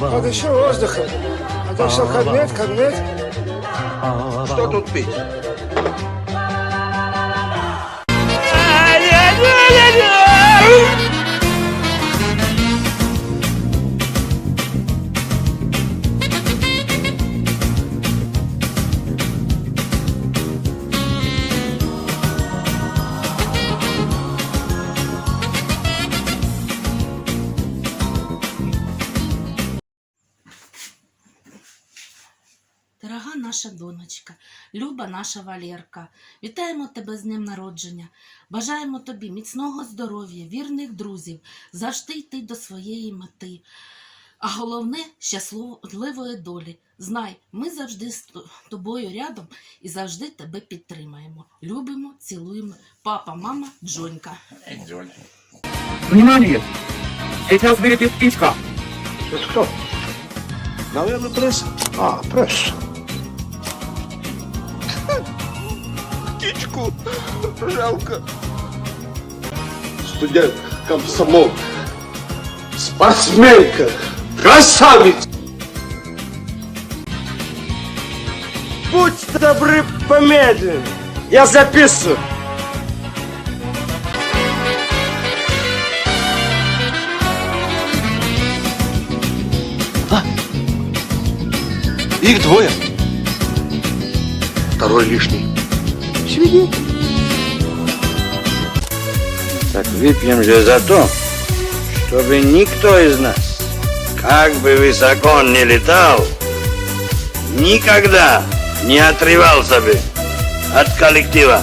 Подышу воздухом. А то что, кабинет, кабинет? Что тут пить? Дорога наша донечка, люба наша Валерка, вітаємо тебе з днем народження. Бажаємо тобі міцного здоров'я, вірних друзів, завжди йти до своєї мети. А головне щасливої долі. Знай, ми завжди з тобою рядом і завжди тебе підтримаємо. Любимо, цілуємо. Папа, мама, Джонька. Внимание! Сейчас вылетит птичка. Это кто? Наверное, пресс. А, пресс. Птичку жалко. студент, комсомол, спортсменка, красавица. Будьте добры, помедленнее. Я записываю. Их двое. Второй лишний. Так выпьем же за то, чтобы никто из нас, как бы высоко он ни летал, никогда не отрывался бы от коллектива.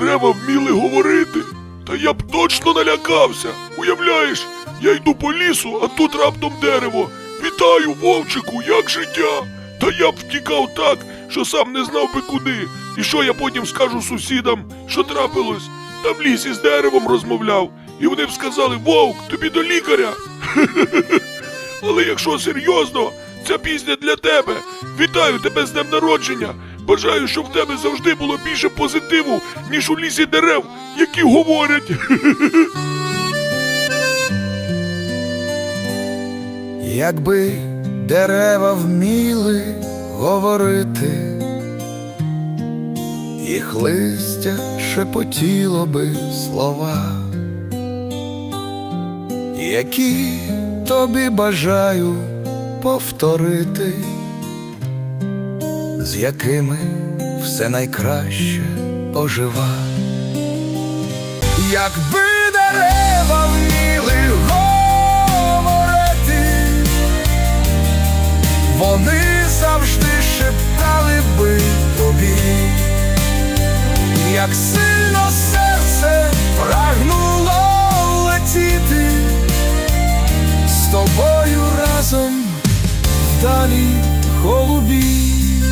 Дерева вміли говорити, та я б точно налякався. Уявляєш, я йду по лісу, а тут раптом дерево. Вітаю, вовчику, як життя? Та я б втікав так, що сам не знав би куди. І що я потім скажу сусідам, що трапилось? Та в лісі з деревом розмовляв, і вони б сказали: Вовк, тобі до лікаря. Але якщо серйозно, ця пісня для тебе. Вітаю тебе з днем народження. Бажаю, щоб в тебе завжди було більше позитиву, ніж у лісі дерев, які говорять. Якби дерева вміли говорити, їх листя шепотіло би слова, які тобі бажаю повторити, з якими все найкраще ожива. Якби дерева вміли говорити, вони завжди шептали би тобі, як сильно серце прагнуло летіти з тобою разом вдалі голубі.